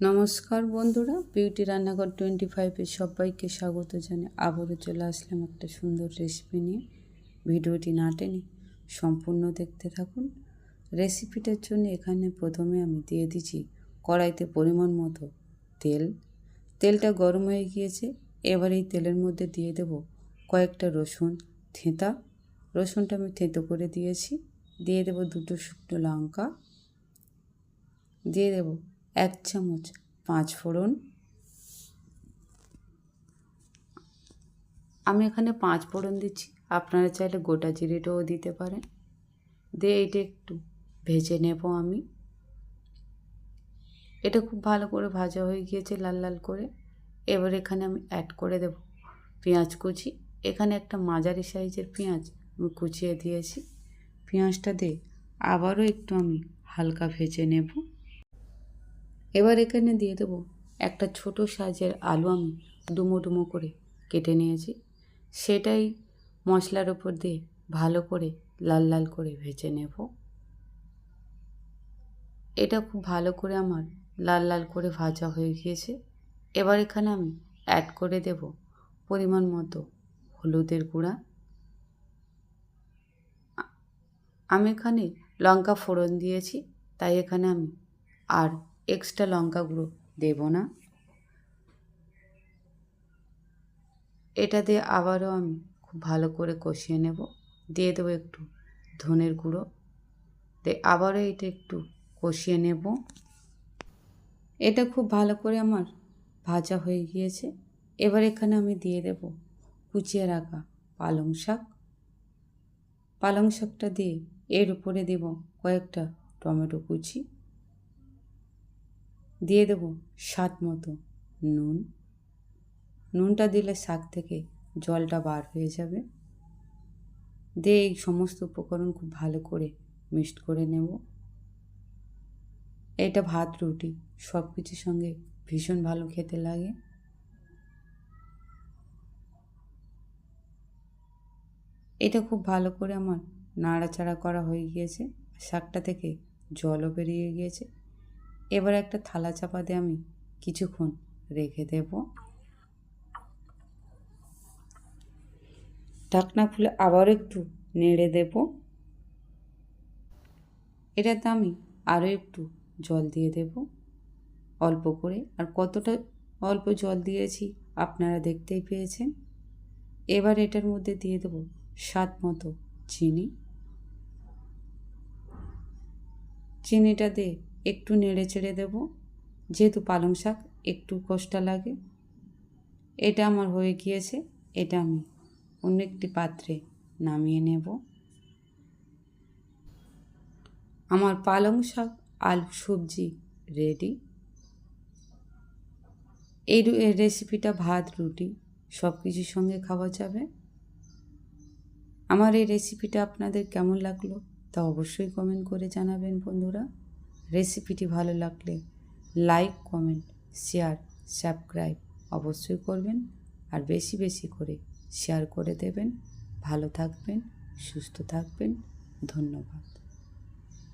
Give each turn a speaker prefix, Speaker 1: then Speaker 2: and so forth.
Speaker 1: নমস্কার বন্ধুরা বিউটি রান্নাঘর টোয়েন্টি ফাইভের সবাইকে স্বাগত জানাই আবারও চলে আসলাম একটা সুন্দর রেসিপি নিয়ে। ভিডিওটি না টেনে সম্পূর্ণ দেখতে থাকুন। রেসিপিটার জন্য এখানে প্রথমে আমি দিয়ে দিচ্ছি কড়াইতে পরিমাণ মতো তেল। তেলটা গরম হয়ে গিয়েছে, এবার এই তেলের মধ্যে দিয়ে দেব কয়েকটা রসুন থেঁতা। রসুনটা আমি থেঁতো করে দিয়েছি। দিয়ে দেব দুটো শুকনো লঙ্কা। দিয়ে দেব এক চামচ পাঁচ ফোড়ন। আমি এখানে পাঁচ ফোড়ন দিচ্ছি। আপনারা চাইলে গোটা জিরেটাও দিতে পারেন। দিয়ে এটা একটু ভেজে নেব আমি। এটা খুব ভালো করে ভাজা হয়ে গিয়েছে লাল লাল করে। এবার এখানে আমি অ্যাড করে দেব পেঁয়াজ কুচি। এখানে একটা মাঝারি সাইজের পেঁয়াজ আমি কুচিয়ে দিয়েছি। পেঁয়াজটা দিয়ে আবারও একটু আমি হালকা ভেজে নেব। এবার এখানে দিয়ে দেবো একটা ছোট সাইজের আলু আমি ডুমো ডুমো করে কেটে নিয়েছি। সেটাই মশলার ওপর দিয়ে ভালো করে লাল লাল করে ভেজে নেব। এটা খুব ভালো করে আমার লাল লাল করে ভাজা হয়ে গিয়েছে। এবার এখানে আমি অ্যাড করে দেব পরিমাণ মতো হলুদের গুঁড়া। আমি এখানে লঙ্কা ফোড়ন দিয়েছি, তাই এখানে আমি আর এক্সট্রা লঙ্কা গুঁড়ো দেব না। এটা দিয়ে আবারও আমি খুব ভালো করে কষিয়ে নেব। দিয়ে দেবো একটু ধনের গুঁড়ো। দিয়ে আবারও এটা একটু কষিয়ে নেব। এটা খুব ভালো করে আমার ভাজা হয়ে গিয়েছে। এবার এখানে আমি দিয়ে দেব কুচিয়ে রাখা পালং শাক। পালং শাকটা দিয়ে এর উপরে দেব কয়েকটা টমেটো কুচি। দিয়ে দেবো স্বাদ মতো নুন। নুনটা দিলে শাক থেকে জলটা বার হয়ে যাবে। দিয়ে এই সমস্ত উপকরণ খুব ভালো করে মিক্সড করে নেব। এটা ভাত, রুটি সব কিছুর সঙ্গে ভীষণ ভালো খেতে লাগে। এটা খুব ভালো করে আমার নাড়াচাড়া করা হয়ে গিয়েছে। শাকটা থেকে জলও বেরিয়ে গিয়েছে। এবার একটা থালা চাপা দিয়ে আমি কিছুক্ষণ রেখে দেব। ঢাকনা খুলে আবার একটু নেড়ে দেব। এটাতে আমি আরও একটু জল দিয়ে দেব। অল্প করে, আর কতটা অল্প জল দিয়েছি আপনারা দেখতেই পেয়েছেন। এবার এটার মধ্যে দিয়ে দেব স্বাদ মতো চিনি। চিনিটা দিয়ে একটু নেড়ে চেড়ে দেবো। যেহেতু পালং শাক একটু কষ্টা লাগে। এটা আমার হয়ে গিয়েছে, এটা আমি অন্য একটি পাত্রে নামিয়ে নেব। আমার পালং শাক আলু সবজি রেডি এই রেসিপিটা ভাত, রুটি সব কিছুর সঙ্গে খাওয়া যাবে। আমার এই রেসিপিটা আপনাদের কেমন লাগল তা অবশ্যই কমেন্ট করে জানাবেন বন্ধুরা। রেসিপিটি ভালো লাগলে লাইক, কমেন্ট, শেয়ার, সাবস্ক্রাইব অবশ্যই করবেন আর বেশি বেশি করে শেয়ার করে দেবেন। ভালো থাকবেন, সুস্থ থাকবেন। ধন্যবাদ।